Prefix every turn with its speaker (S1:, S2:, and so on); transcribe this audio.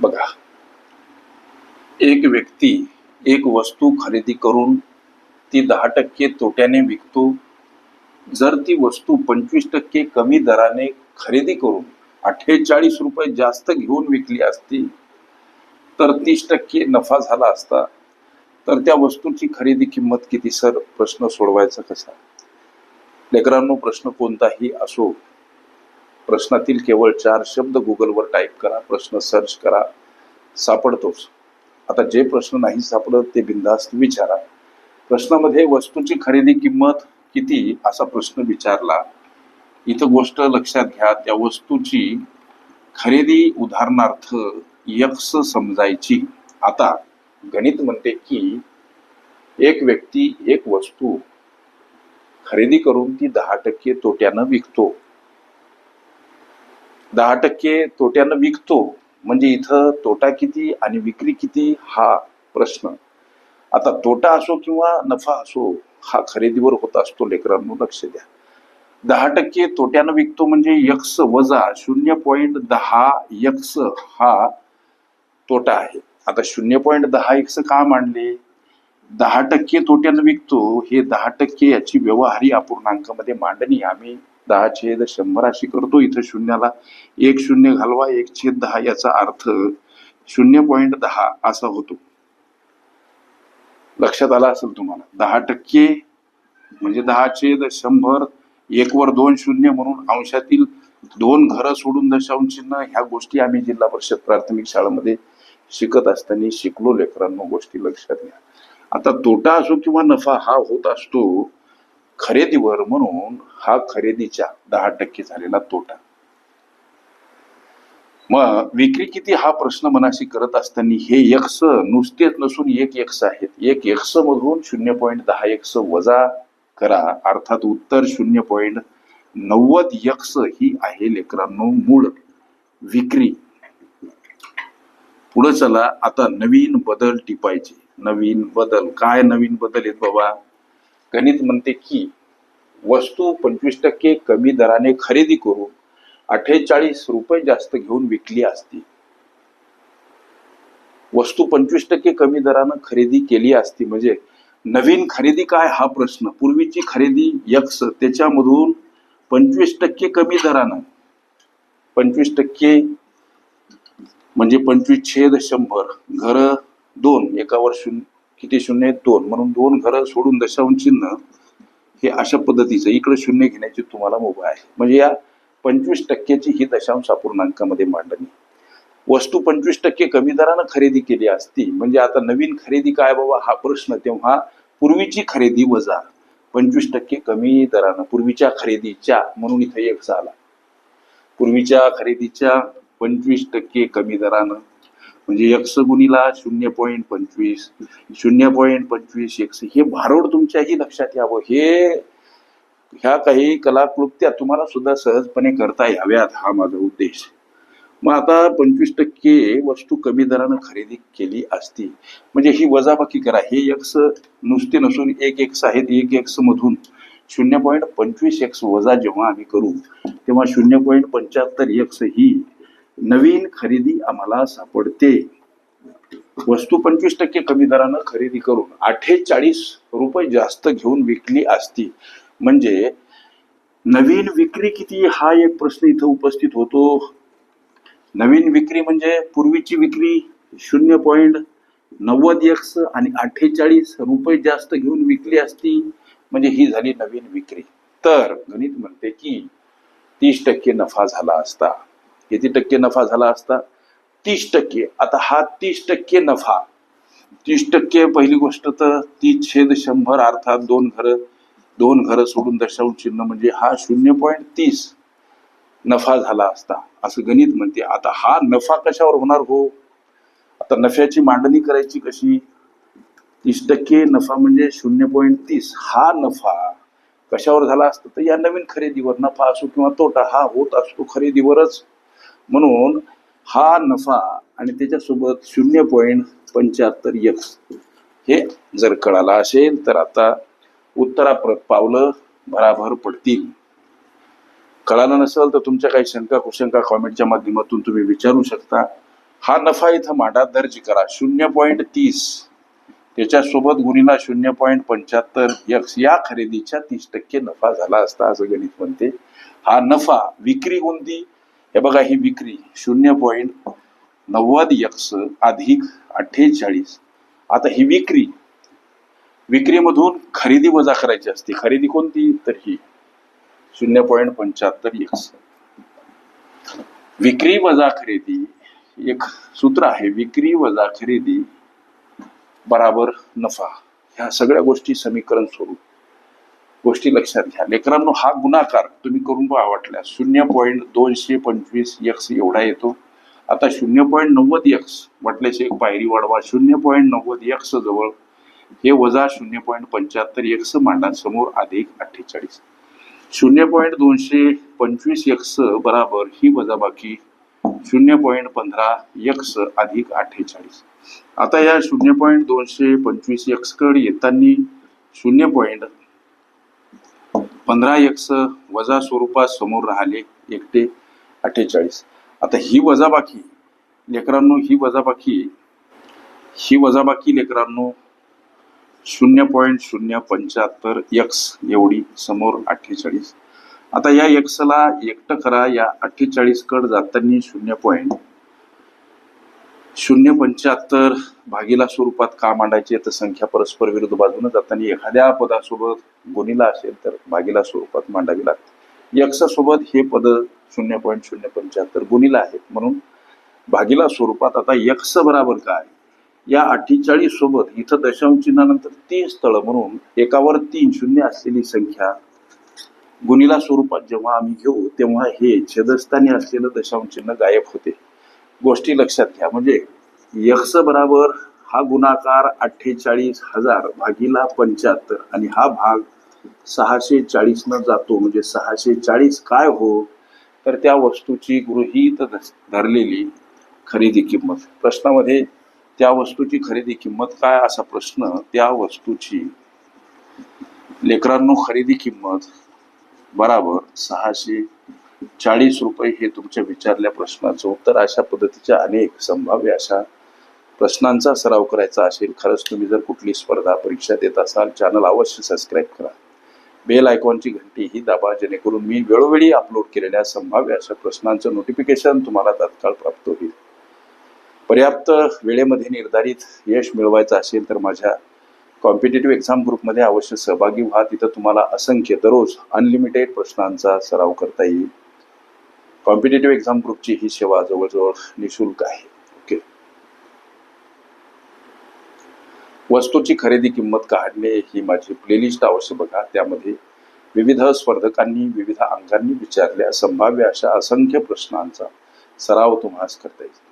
S1: बघा. एक व्यक्ती एक वस्तू खरेदी करून ती दहा टक्के तोट्याने विकतो. जर ती वस्तू पंचवीस टक्के कमी दराने खरेदी करून अठ्ठेचाळीस रुपये जास्त घेऊन विकली असती तर तीस टक्के नफा झाला असता तर त्या वस्तूची खरेदी किंमत किती सर? प्रश्न सोडवायचा कसा? लेकरांनो प्रश्न कोणताही असो प्रश्नातील केवळ चार शब्द गुगलवर टाईप करा प्रश्न सर्च करा सापडतोच. आता जे प्रश्न नाही सापडत ते बिनधास्त विचारा. प्रश्नामध्ये वस्तूची खरेदी किंमत किती असा प्रश्न विचारला. इथं गोष्ट लक्षात घ्या त्या वस्तूची खरेदी उदाहरणार्थ यक्स समजायची. आता गणित म्हणते की एक व्यक्ती एक वस्तू खरेदी करून ती दहा टक्के तोट्यानं विकतो. दहा टक्के तोट्यानं विकतो. म्हणजे इथं तोटा किती आणि विक्री किती हा प्रश्न. आता तोटा असो किंवा नफा असो हा खरेदीवर होत असतो लेकरांनो लक्ष द्या. दहा टक्के तोट्यानं विकतो म्हणजे यक्स वजा शून्य पॉईंट दहा यक्स हा तोटा आहे. आता शून्य पॉईंट दहा एक्स का मांडले? दहा टक्के तोट्यानं विकतो हे दहा टक्के याची व्यवहारी अपूर्णांकामध्ये मांडणी आम्ही दहा छेद शंभर अशी करतो. इथं शून्याला एक शून्य घालवा एक छेद दहा याचा अर्थ शून्य पॉईंट दहा असा होतो. लक्षात आला असेल तुम्हाला? दहा टक्के म्हणजे दहा छेद शंभर एक वर दोन शून्य म्हणून अंशातील दोन घरं सोडून दशांश चिन्ह ह्या गोष्टी आम्ही जिल्हा परिषद प्राथमिक शाळेमध्ये शिकत असताना शिकलो. लेकरांनो गोष्टी लक्षात घ्या. आता तोटा असो किंवा नफा हा होत असतो खरेदीवर म्हणून हा खरेदीच्या दहा टक्के झालेला तोटा. मग विक्री किती हा प्रश्न मनाशी करत असताना हे यक्स नुसतेच नसून एक एक्स आहेत. एक एक्स मधून शून्य पॉईंट दहा एक्स वजा करा. अर्थात उत्तर शून्य पॉईंट नव्वद यक्स ही आहे लेकरांनो मूळ विक्री. पुढे चला. आता नवीन बदल टिपायचे. नवीन बदल. काय नवीन बदल आहेत बाबा? गणित म्हणते की वस्तू पंचवीस टक्के कमी दराने खरेदी करून अठ्ठेचाळीस रुपये जास्त घेऊन विकली असती. वस्तू पंचवीस टक्के कमी दरानं खरेदी केली असती. म्हणजे नवीन खरेदी काय हा प्रश्न? पूर्वीची खरेदी यक्स त्याच्यामधून पंचवीस टक्के कमी दरानं. पंचवीस टक्के म्हणजे पंचवीस छेद शंभर. घर दोन. एकावर शून्य किती शून्य आहेत? दोन. म्हणून दोन घरं सोडून दशांश चिन्ह हे अशा पद्धतीचं इकडे शून्य घेण्याची तुम्हाला मुभा आहे. म्हणजे या पंचवीस टक्क्याची ही दशांश अपूर्णांकामध्ये मांडणी. वस्तू पंचवीस टक्के कमी दरानं खरेदी केली असती म्हणजे आता नवीन खरेदी काय बाबा? हा प्रश्न. तेव्हा पूर्वीची खरेदी वजा. पंचवीस टक्के कमी दरानं. पूर्वीच्या खरेदीच्या म्हणून इथं एक झाला. पूर्वीच्या खरेदीच्या पंचवीस टक्के कमी दरानं म्हणजे एक्स गुणीला शून्य पॉईंट पंचवीस शून्य पॉईंट पंचवीस एक्स हे भारोड तुमच्याही लक्षात यावं. हे ह्या काही कलाकृत्या तुम्हाला सुद्धा सहजपणे करता याव्यात हा माझा उद्देश. मग आता पंचवीस टक्के वस्तू कमी दरानं खरेदी केली असती म्हणजे ही वजाबाकी करा. हे एक्स नुसते नसून एक एक्स आहेत एक एक्स मधून. शून्य पॉईंट पंचवीस एक्स वजा जेव्हा आम्ही करू तेव्हा शून्य पॉईंट पंच्याहत्तर एक्स ही नवीन खरेदी आम्हाला सापडते. वस्तू पंचवीस टक्के कमी दरानं खरेदी करून अठ्ठेचाळीस रुपये जास्त घेऊन विकली असती. म्हणजे नवीन विक्री किती? हा एक प्रश्न इथं उपस्थित होतो. नवीन विक्री म्हणजे पूर्वीची विक्री शून्य पॉईंट नव्वद एक्स आणि अठ्ठेचाळीस रुपये जास्त घेऊन विकली असती. म्हणजे ही झाली नवीन विक्री. तर गणित म्हणते की तीस टक्के नफा झाला असता. किती टक्के नफा झाला असता? तीस टक्के. आता हा तीस टक्के नफा तीस टक्के पहिली गोष्ट तर तीस छेद शंभर अर्थात दोन घरं दोन घरं सोडून दशांश चिन्ह म्हणजे हा शून्य पॉईंट तीस नफा झाला असता. असं गणित म्हणते. आता हा नफा कशावर होणार हो? आता नफ्याची मांडणी करायची कशी? तीस टक्के नफा म्हणजे शून्य पॉईंट तीस. हा नफा कशावर झाला असता? तर या नवीन खरेदीवर. नफा असो किंवा तोटा हा होत असतो खरेदीवरच. म्हणून हा नफा आणि त्याच्यासोबत शून्य पॉईंट पंच्याहत्तर यक्स हे जर कळालं असेल तर आता उत्तराप्रत पावलं भराभर पडतील. कळालं नसेल तर तुमच्या काही शंका कुशंका कॉमेंटच्या माध्यमातून तुम्ही विचारू शकता. हा नफा इथं मांडा दर्ज करा. शून्य पॉईंट तीस. त्याच्यासोबत गुणीला शून्य पॉईंट पंच्याहत्तर यक्स या खरेदीच्या तीस टक्के नफा झाला असता असं गणित म्हणते. हा नफा विक्री कोणती हे बघा ही विक्री शून्य पॉईंट नव्वद यक्स अधिक अठ्ठेचाळीस. आता ही विक्री विक्रीमधून खरेदी वजा करायची असते. खरेदी कोणती? तर ही शून्य पॉईंट पंच्याहत्तर यक्स. विक्री वजा खरेदी एक सूत्र आहे विक्री वजा खरेदी बराबर नफा. ह्या सगळ्या गोष्टी समीकरण स्वरूप. गोष्टी लक्षात घ्या. लेकरांनो हा गुणाकार तुम्ही करून पहा वाटल्यास. शून्य पॉईंट दोनशे पंचवीस यक्स एवढा येतो. आता शून्य पॉईंट नव्वद यक्स म्हटल्यास एक पायरी वाढवा. शून्य पॉईंट नव्वद यक्स जवळ हे वजा शून्य पॉईंट पंच्याहत्तर यक्स मांडा. समोर अधिक अठ्ठेचाळीस. शून्य पॉईंट दोनशे पंचवीस यक्स बराबर ही वजाबाकी शून्य पॉईंट पंधरा यक्स अधिक अठ्ठेचाळीस. आता या शून्य पॉईंट दोनशे पंचवीस यक्सकडे येताना शून्य पॉईंट पंधरा एक्स वजा स्वरूपात समोर राहिले एकटे अठ्ठेचाळीस. आता ही वजाबाकी लेकरांनो ही वजाबाकी ही वजाबाकी लेकरांनो शून्य पॉईंट शून्य पंच्याहत्तर एक्स एवढी समोर अठ्ठेचाळीस. आता या एक्सला एकटं करा या अठ्ठेचाळीस कड जाताना शून्य पॉईंट शून्य पंच्याहत्तर भागीला स्वरूपात का मांडायची तर संख्या परस्पर विरुद्ध बाजूने जाताना एखाद्या पदासोबत गुणीला असेल तर भागीला स्वरूपात मांडावी लागते. यक्षासोबत हे पद शून्य पॉईंट शून्य पंच्याहत्तर गुणीला आहेत. म्हणून भागीला स्वरूपात आता यक्ष बराबर काय? या अठ्ठेचाळीस सोबत इथं दशांश चिन्हानंतर तीन स्थळ म्हणून एकावर तीन शून्य असलेली संख्या गुणीला स्वरूपात जेव्हा आम्ही घेऊ तेव्हा हे छेदस्थानी असलेलं दशांश चिन्ह गायब होते. गोष्टी लक्षात घ्या. म्हणजे यक्ष बराबर हा गुणाकार अठ्ठेचाळीस हजार भागीला पंच्याहत्तर आणि हा भाग सहाशे चाळीस न जातो म्हणजे सहाशे चाळीस काय हो? तर त्या वस्तूची गृहीत धरलेली खरेदी किंमत. प्रश्नामध्ये त्या वस्तूची खरेदी किंमत काय? असा प्रश्न. त्या वस्तूची लेकरांनो खरेदी किंमत बराबर सहाशे चाळीस रुपये हे तुमच्या विचारल्या प्रश्नाचं उत्तर अशा पद्धतीच्या अनेक संभाव्य अशा प्रश्नांचा सराव करायचा असेल खरंच तुम्ही जर कुठली स्पर्धा परीक्षा देत असाल चॅनल अवश्य सबस्क्राईब करा. बेल आयकॉनची घंटी ही दाबा जेणेकरून मी वेळोवेळी अपलोड केलेल्या संभाव्य अशा प्रश्नांचं नोटिफिकेशन तुम्हाला तात्काळ प्राप्त होईल. पर्याप्त वेळेमध्ये निर्धारित यश मिळवायचं असेल तर माझ्या कॉम्पिटेटिव्ह एक्झाम ग्रुपमध्ये अवश्य सहभागी व्हा. तिथं तुम्हाला असंख्य दररोज अनलिमिटेड प्रश्नांचा सराव करता येईल. कॉम्पिटेटिव्ह एक्झाम ग्रुपची ही सेवा जवळजवळ निशुल्क आहे. ओके वस्तूची खरेदी किंमत काढणे ही माझी प्लेलिस्ट अवश्य बघा. त्यामध्ये विविध स्पर्धकांनी विविध अंगांनी विचारल्या संभाव्य अशा असंख्य प्रश्नांचा सराव तुम्हाला करता येईल.